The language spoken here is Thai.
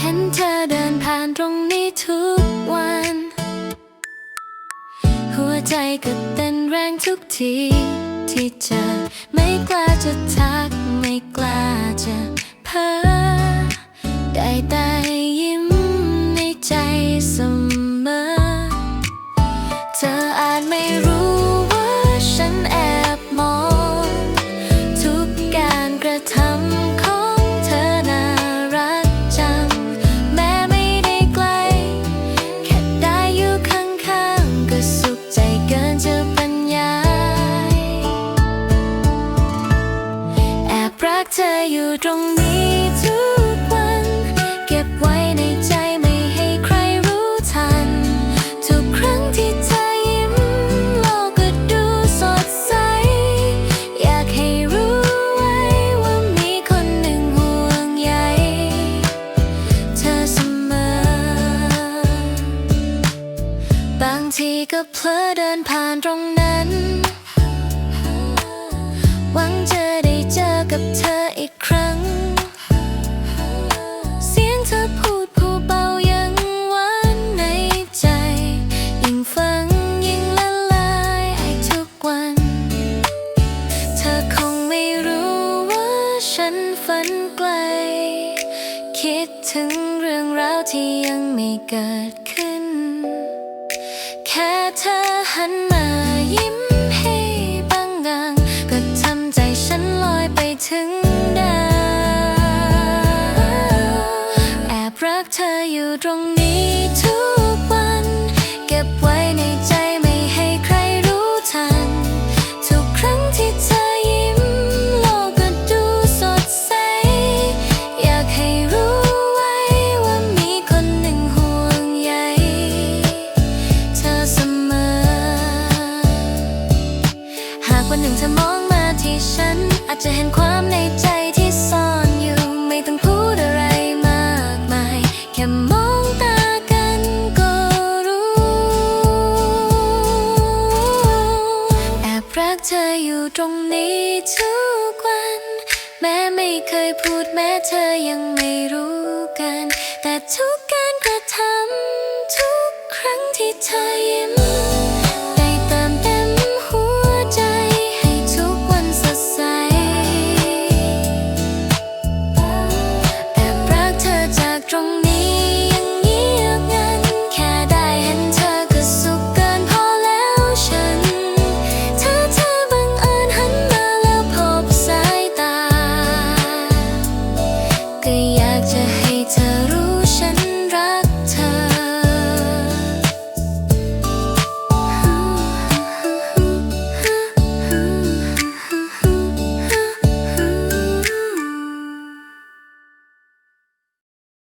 เห็นเธอเดินผ่านตรงนี้ทุกวัน หัวใจก็เต้นแรงทุกทีที่เจอไม่กล้าจะทักไม่กล้าจะเพ้อ เธออยู่ตรงนี้ เพลอเดินผ่านตรงนั้น หวังจะได้เจอกับเธออีกครั้ง เสียงเธอพูดผู้เบายังหวานในใจ ยิ่งฟังยิ่งละลายทุกวัน เธอคงไม่รู้ว่าฉันฝันไกล คิดถึงเรื่องราวที่ยังไม่เกิดขึ้น เธอหันมายิ้มให้บางงาง ก็ทำใจฉันลอยไปถึงดาวแอบรักเธออยู่ตรงนี้ อาจจะเห็นความในใจที่ซ่อนอยู่ไม่ต้องพูดอะไรมากมาย แค่มองตากันก็รู้ แอบรักเธออยู่ตรงนี้ทุกวัน แม้ไม่เคยพูดแม้เธอยังไม่รู้กัน แต่ทุกการกระทำทุกครั้งที่เธอ